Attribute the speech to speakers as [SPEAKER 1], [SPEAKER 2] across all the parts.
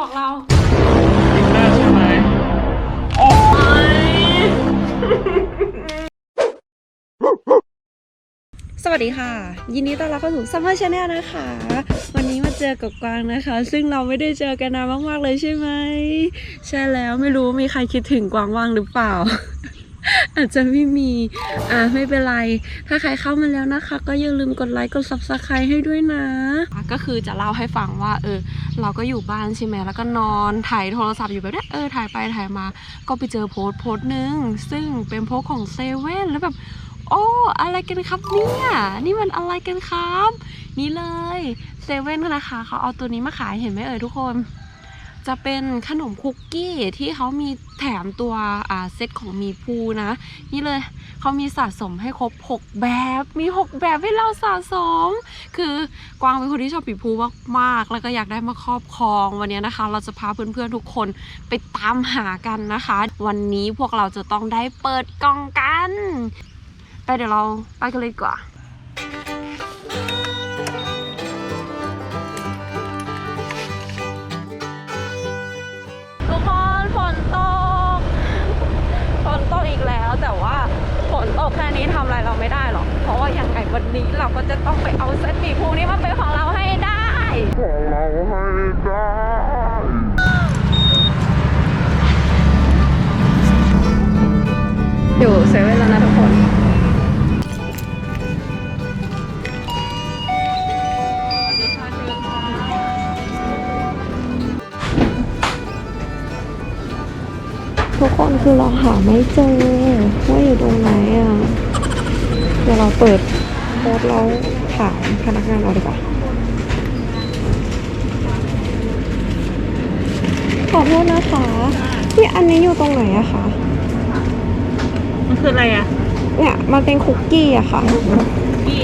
[SPEAKER 1] บอกเรา
[SPEAKER 2] จริงได้ใช่ไหมโอ้ย
[SPEAKER 1] สวัสดีค่ะ ยินดีต้อนรับเข้าสู่ Summer Channel นะคะ วันนี้มาเจอกับกวางนะคะ ซึ่งเราไม่ได้เจอกันนานมากๆเลยใช่ไหม ใช่แล้วไม่รู้มีใครคิดถึงกวางว่างหรือเปล่า อาจจะไม่มี อะไม่เป็นไร ถ้าใครเข้ามาแล้วนะคะ ก็อย่าลืมกดไลค์กด subscribe ให้ด้วยนะ ก็คือจะเล่าให้ฟังว่า เออ เราก็อยู่บ้านใช่ไหมแล้วก็นอนถ่ายโทรศัพท์อยู่แบบเนี้ยเออถ่ายไปถ่ายมา ก็ไปเจอโพสต์โพสต์หนึ่งซึ่งเป็นโพสต์ของเซเว่นแล้วแบบโอ้อะไรกันครับเนี่ยนี่มันอะไรกันครับ นี่เลยเซเว่นนะคะเขาเอาตัวนี้มาขายเห็นไหมเอ่ยทุกคน จะเป็นขนมคุกกี้ที่เขามีแถมตัวเซตของมีพูนะ นี่เลยเขามีสะสมให้ครบ 6 แบบมี 6 แบบให้เราสะสม คือกวางเป็นคนที่ชอบปีพูมากๆ แล้วก็อยากได้มาครอบครองวันนี้นะคะ เราจะพาเพื่อนๆทุกคนไปตามหากันนะคะ วันนี้พวกเราจะต้องได้เปิดกล่องกัน ไปเดี๋ยวเราไปกันเลยดีกว่า นี้ทำอะไรเราไม่ได้หรอก เพราะว่าอย่างไงวันนี้เราก็จะต้องไปเอาเซตหมีพูนี้มา ทุกคนคือเราหาไม่เจอว่าอยู่ตรงไหนอะ เดี๋ยวเราเปิดโพสต์แล้วถามพนักงานเราดีกว่าขอโทษนะคะที่อันนี้อยู่ตรงไหนอะคะ
[SPEAKER 3] มันคืออะไรอะ
[SPEAKER 1] เนี่ยมันเป็นคุกกี้อะค่ะ
[SPEAKER 3] พี่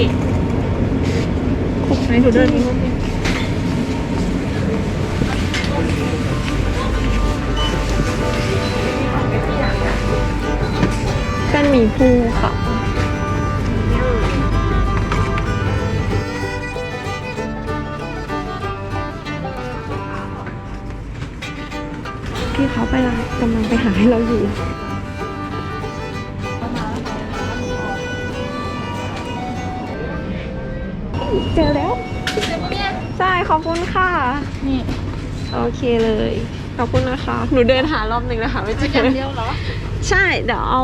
[SPEAKER 1] คุก
[SPEAKER 3] ไหนถูเดินนี้
[SPEAKER 1] เป็นห มีภูค่ะพี่เขาไปละกำลังไปหาให้เราอยู่เจอแล้วใช่ขอบคุณค่ะ
[SPEAKER 3] นี่
[SPEAKER 1] โอเคเลย ขอบคุณนะคะ หนูเดินหารอบหนึ่งนะคะ ไม่เจ
[SPEAKER 3] อย่าง
[SPEAKER 1] อ
[SPEAKER 3] เดียวเหรอ
[SPEAKER 1] ใช่ เดี๋ยวเอา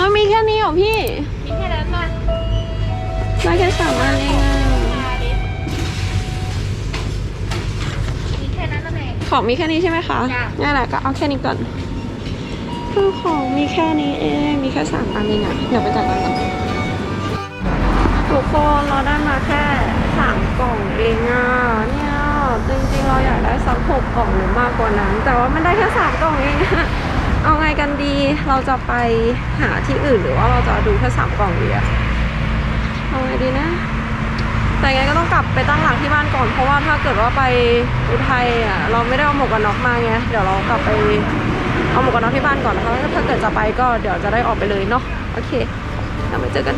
[SPEAKER 1] อ๋อมีแค่นี้เหรอพี่
[SPEAKER 3] มีแค่นั้นมา
[SPEAKER 1] ได้แค่สามอันเองอะ
[SPEAKER 3] มีแค่นั้นนั่นเอง
[SPEAKER 1] ของมีแค่นี้ใช่ไหมคะ
[SPEAKER 3] จ้ะ
[SPEAKER 1] งั้นแหละก็เอาแค่นี้ก่อนคือของมีแค่นี้เอง มีแค่สามอันเองอะเดี๋ยวไปจ่ายตังค์ก่อนทุกคนเราได้มาแค่สามกล่องเองอะเนี่ยจริงๆเราอยากได้สักหกกล่องหรือมากกว่านั้น แต่ว่ามันได้แค่สามกล่องเองอะ เอาไงกันดี เราจะไปหาที่อื่นหรือว่าเราจะดูแค่สามกล่องดีอะเอาไงดีนะ แต่ไงก็ต้องกลับไปตั้งหลักที่บ้านก่อน เพราะว่าถ้าเกิดว่าไปอุทัยอะเราไม่ได้เอาหมวกกันน็อกมาไง เดี๋ยวเรากลับไปเอาหมวกกันน็อกที่บ้านก่อนนะคะถ้าเกิดจะไปก็เดี๋ยวจะได้ออกไปเลยเนาะ โอเค เราไปเจอกัน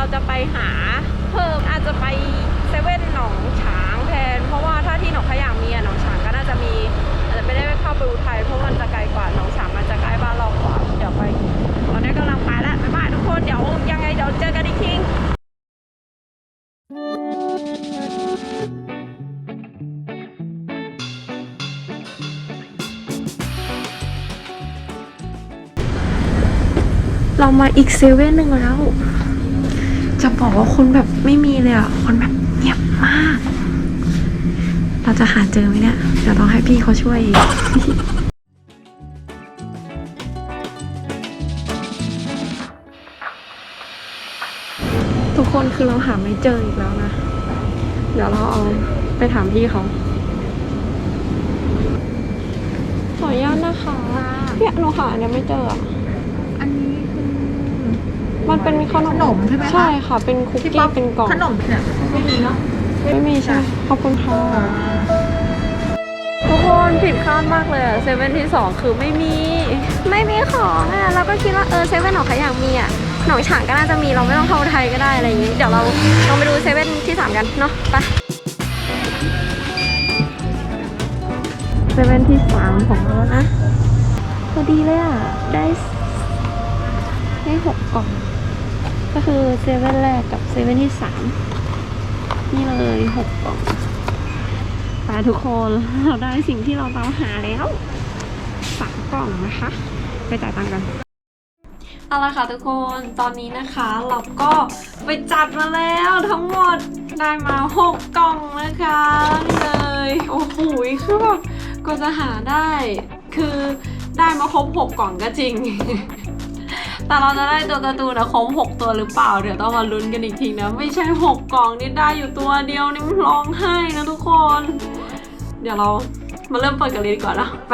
[SPEAKER 1] เราจะไปหาเพิ่มอาจจะไปเซเว่นหนองฉางแทน เพราะว่าถ้าที่หนองขยางมีอะหนองฉางก็น่าจะมีอาจจะไม่ได้เข้าไปอุทัยเพราะมันจะไกลกว่าหนองฉางมันจะใกล้บ้านเรากว่าเดี๋ยวไปตอนนี้กำลังไปแล้วบ๊ายบายทุกคนเดี๋ยวยังไงเดี๋ยวเจอกันอีกทีเรามาอีกเซเว่นหนึ่งแล้ว จะบอกว่าคนแบบไม่มีเลยอะคนแบบเงียบมาก เราจะหาเจอไหมเนี่ยเดี๋ยวต้องให้พี่เขาช่วยทุกคนคือเราหาไม่เจออีกแล้วนะ เดี๋ยวเราเอาไปถามพี่เขาขออนุญาตนะคะเนี่ยหนูหานเนี่ยไม่เจออะ
[SPEAKER 3] อันนี้คือ
[SPEAKER 1] มันเป็นขนม
[SPEAKER 3] ขนมใช่ไหมคะ
[SPEAKER 1] ใช่ค่ะ เป็นคุก
[SPEAKER 3] พี่
[SPEAKER 1] กี้
[SPEAKER 3] ป๊อป
[SPEAKER 1] เป็นกล่อง
[SPEAKER 3] ขนมเนี่ยไม่มีเนาะ
[SPEAKER 1] ไม่มีใช่ไหมขอบคุณค่ะทุกคนผิดคาดมากเลยอะเซเว่นที่สองคือไม่มี
[SPEAKER 4] ไม่มีของอะเราก็คิดว่าเออเซเว่นของเขาอยากมีอะหนองฉางก็น่าจะมีเราไม่ต้องเข้าไทยก็ได้อะไรอย่างงี้เดี๋ยวเราลองไปดูเซเว่นที่สามกันเนาะไป
[SPEAKER 1] เซเว่นที่สามของเรานะพอดีเลยอะได้ได้หกกล่อง ก็คือเซเว่นแรกกับเซเว่นที่สามนี่เลยหกกล่องไปทุกคนเราได้สิ่งที่เราตามหาแล้วสามกล่องนะคะ ไปจ่ายตังค์กันเอาละค่ะทุกคนตอนนี้นะคะเราก็ไปจัดมาแล้วทั้งหมดได้มาหกกล่องนะคะนี่เลยโอ้โหคือแบบก็จะหาได้ คือได้มาครบหกกล่องก็จริง แต่เราจะได้ตัวการ์ตูนนะครบหกตัวหรือเปล่า เดี๋ยวต้องมาลุ้นกันอีกทีนะ ไม่ใช่หกกล่องนี่ได้อยู่ตัวเดียวนี่มันร้องไห้นะทุกคน เดี๋ยวเรามาเริ่มเปิดกันเลยดีกว่านะไป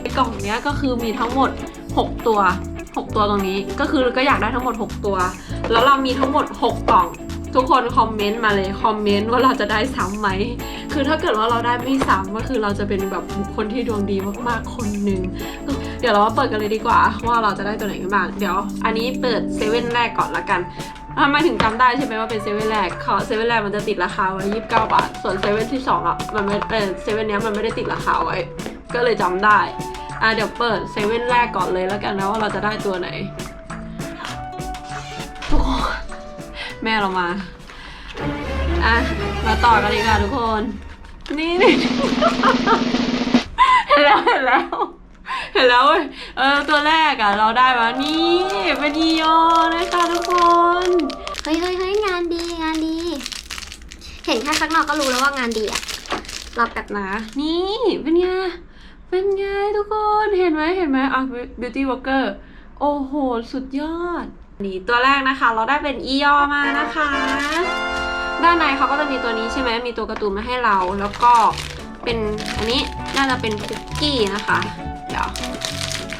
[SPEAKER 1] ไอกล่องเนี้ยก็คือมีทั้งหมด 6 ตัว 6 ตัวตรงนี้ก็คือก็อยากได้ทั้งหมด 6 ตัว แล้วเรามีทั้งหมด 6 กล่อง ทุกคนคอมเมนต์มาเลยคอมเมนต์ว่าเราจะได้ซ้ำไหมคือถ้าเกิดว่าเราได้ไม่ซ้ำก็คือเราจะเป็นแบบบุคคลที่ดวงดีมากๆคนหนึ่ง เดี๋ยวเรามาเปิดกันเลยดีกว่า ว่าเราจะได้ตัวไหนกันบ้าง เดี๋ยว อันนี้เปิดเซเว่นแรกก่อนละกันทำไมถึงจำได้ใช่ไหมว่าเป็นเซเว่นแรกเขาเซเว่นแรกมันจะติดราคาไว้29บเก้าบาท ส่วนเซเว่นที่สองอะ มันไม่เออเซเว่นเนี้ยมันไม่ได้ติดราคาไว้ ก็เลยจำได้ อะเดี๋ยวเปิดเซเว่นแรกก่อนเลยแล้วกันนะว่าเราจะได้ตัวไหนทุกคนแม่เรามา อะ มาต่อกันดีกว่าทุกคน นี่นี่เห็นแล้วเห็นแล้ว ห็นแล้วเออตัวแรกอะ เราได้มานี่เป็นอีโอนะคะทุกคน
[SPEAKER 4] เฮ้ยเฮ้ยเฮ้ยงานดีงานดี เห็นแค่ข้างนอกก็รู้แล้วว่างานดีอะเราแบบ
[SPEAKER 1] นะนี่เป็นไงเป็นไงทุกคนเห็นไหมเห็นไหมอะ beauty worker โอ้โห สุดยอด นี่ตัวแรกนะคะ เราได้เป็นอียอมานะคะ ด้านในเขาก็จะมีตัวนี้ใช่ไหมมีตัวการ์ตูนมาให้เรา แล้วก็เป็นอันนี้น่าจะเป็นคุกกี้นะคะ ดี๋ยว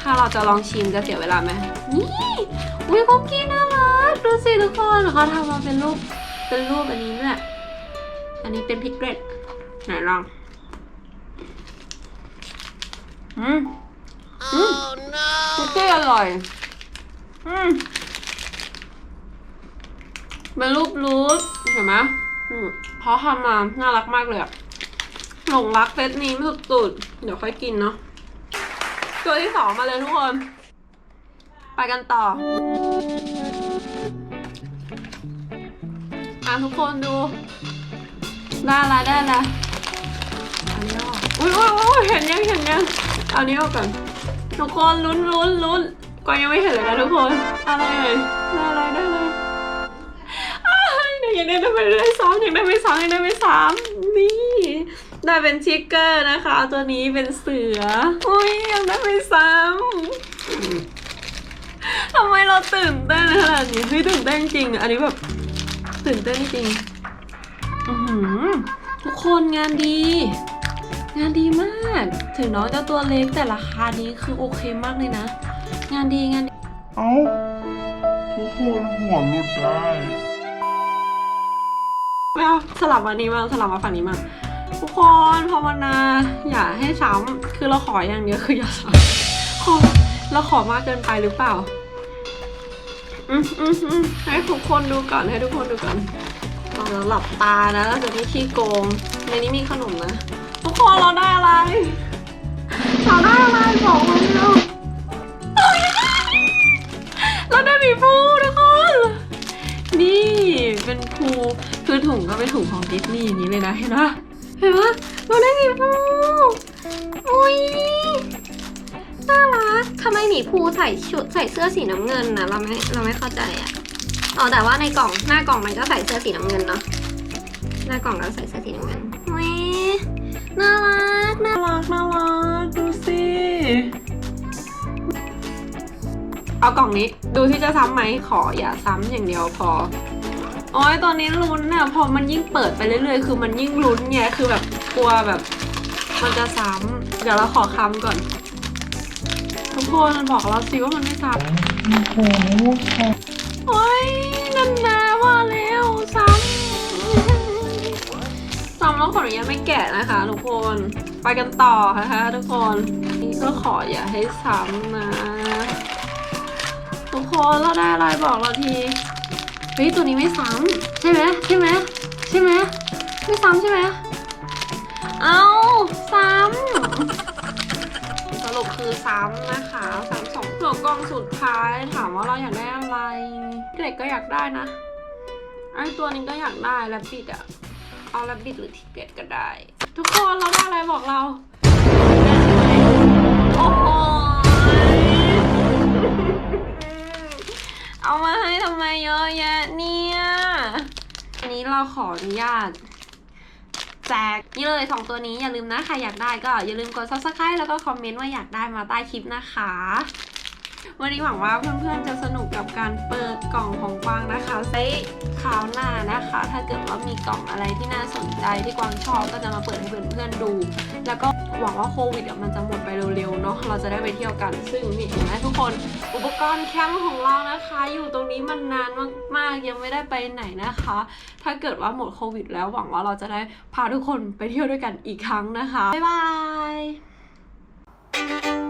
[SPEAKER 1] ถ้าเราจะลองชิมจะเสียเวลาไหมนี่อุ้ยคุกกี้น่ารักดูสิทุกคนเขาทำมาเป็นรูปเป็นรูปอันนี้ด้วยอันนี้เป็นพิกเกตไหนลองอืมอืมคุกกี้อร่อย อืมเป็นรูปรูทเห็นไหมอืมเขาทำมาน่ารักมากเลยอะหลงรักเซตนี้สุดๆ เดี๋ยวค่อยกินเนาะ ตัวที่สองมาเลยทุกคน ไปกันต่ออะทุกคนดู ได้ละได้ละอันนี้ออกอุ้ยอุ้ยอุ้ยเห็นยังเห็นยังเอานี้ออกก่อนทุกคนลุ้นลุ้นลุ้นก็ยังไม่เห็นเลยนะทุกคนอะไรเลยได้อะไรได้เลยอ้าวยังได้ไม่ได้ซ้อมยังได้ไม่ซ้อมยังได้ไม่ซ้ำนี่ ได้เป็นชิคเกอร์นะคะ ตัวนี้เป็นเสือ อุ้ยยังได้ไม่ซ้ำทำไมเราตื่นเต้นขนาดนี้เฮ้ยตื่นเต้นจริง อันนี้แบบตื่นเต้นจริงอือหือทุกคนงานดี งานดีมาก ถึงน้องจะตัวเล็กแต่ราคานี้คือโอเคมากเลยนะ งานดีงานดี
[SPEAKER 2] เอ้าทุกคนหัวหลุดได้
[SPEAKER 1] ไม่เอาสลับมานี้มางสลับมาฝั่งนี้มาง ทุกคนภาวนา อย่าให้ซ้ำคือเราขออย่างเดียวคืออย่าซ้ำขอเราขอมากเกินไปหรือเปล่า อืมอืมอืมให้ทุกคนดูก่อนให้ทุกคนดูก่อนเราแล้วหลับตานะเราจะไม่ขี้โกง ในนี้มีขนมนะ ทุกคนเราได้อะไรเราได้อะไรบอกมาเร็วเราได้มีภูทุกคน นี่เป็นภูคือถุงก็เป็นถุงของดิสนีย์อย่างนี้เลยนะเห็นปะ เห็นปะเราได้หมีภู
[SPEAKER 4] อุ้ยน่ารักทำไมหมีภูใส่ชุดใส่เสื้อสีน้ำเงินนะเราไม่เราไม่เข้าใจอะอ๋อแต่ว่าในกล่องหน้ากล่องมันก็ใส่เสื้อสีน้ำเงินเนาะหน้ากล่องก็ใส่เสื้อสีน้ำเงินอุ้ยน่ารักน่า
[SPEAKER 1] รักน่ารักดูสิเอากล่องนี้ดูที่จะซ้ำไหมขออย่าซ้ำอย่างเดียวพอ โอ้ยตอนนี้ลุ้นเนี่ยพอมันยิ่งเปิดไปเรื่อยๆ คือมันยิ่งลุ้นไงคือแบบกลัวแบบ มันจะซ้ำเดี๋ยวเราขอคำก่อน ทุกคนบอกเราสิว่ามันไม่ซ้ำ
[SPEAKER 2] โอ้โห
[SPEAKER 1] โโอ้ยนันนาว่าแล้วซ้ำซ้ำแล้วขออนุญาตไม่แกะนะคะ ทุกคนไปกันต่อนะคะทุกคนนี่ก็ขออย่าให้ซ้ำนะ ทุกคนเราได้อะไรบอกเราทีเฮ้ยตัวนี้ไม่ซ้ำใช่ไหมใช่ไหมใช่ไหมไม่ซ้ำใช่ไหมเอาซ้ำสรุปคือซ้ำนะคะซ้ำสองเหลือกล่องสุดท้ายถามว่าเราอยากได้อะไรเด็กก็อยากได้นะไอตัวนี้ก็อยากได้แรบบิดอะเอาแรบบิดหรือทิเกตก็ได้ ทุกคนเราได้อะไรบอกเราได้ใช่ไหมโอ้โห เอามาให้ทำไมเยอะแยะเนี่ยอันนี้เราขออนุญาตแจกนี่เลยสองตัวนี้อย่าลืมนะใครอยากได้ก็อย่าลืมกด subscribe แล้วก็คอมเมนต์ว่าอยากได้มาใต้คลิปนะคะ วันนี้หวังว่าเพื่อนๆจะสนุกกับการเปิดกล่องของกวางนะคะไว้คราวหน้านะคะ ถ้าเกิดว่ามีกล่องอะไรที่น่าสนใจที่กวางชอบก็จะมาเปิดให้เพื่อนๆดู แล้วก็หวังว่าโควิดมันจะหมดไปเร็วๆเนาะเราจะได้ไปเที่ยวกันซึ่งนี่เห็นไหมทุกคน อุปกรณ์แคมป์ของเรานะคะ อยู่ตรงนี้มันนานมากๆยังไม่ได้ไปไหนนะคะ ถ้าเกิดว่าหมดโควิด แล้วหวังว่าเราจะได้พาทุกคนไปเที่ยวด้วยกันอีกครั้งนะคะบ๊ายบาย